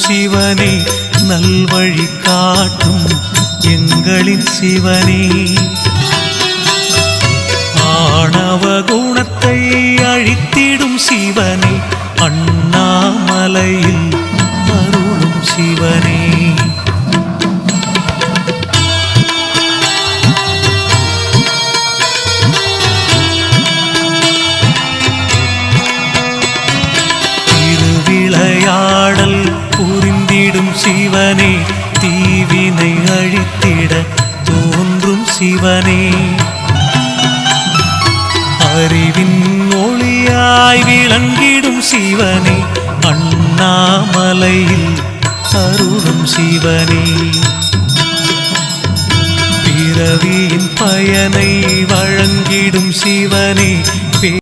சிவனே நல்வழி காட்டும் எங்களின் சிவனே. ஆணவ குணத்தை அழித்திடும் சிவனே அண்ணாமலையில் அருளும் சிவனே. சிவனே தீவினை அழித்திட தோன்றும் சிவனே. அறிவின் ஒளியாய் விளங்கிடும் சிவனே அண்ணாமலையில் அருளும் சிவனே. பிறவியின் பயனை வழங்கிடும் சிவனே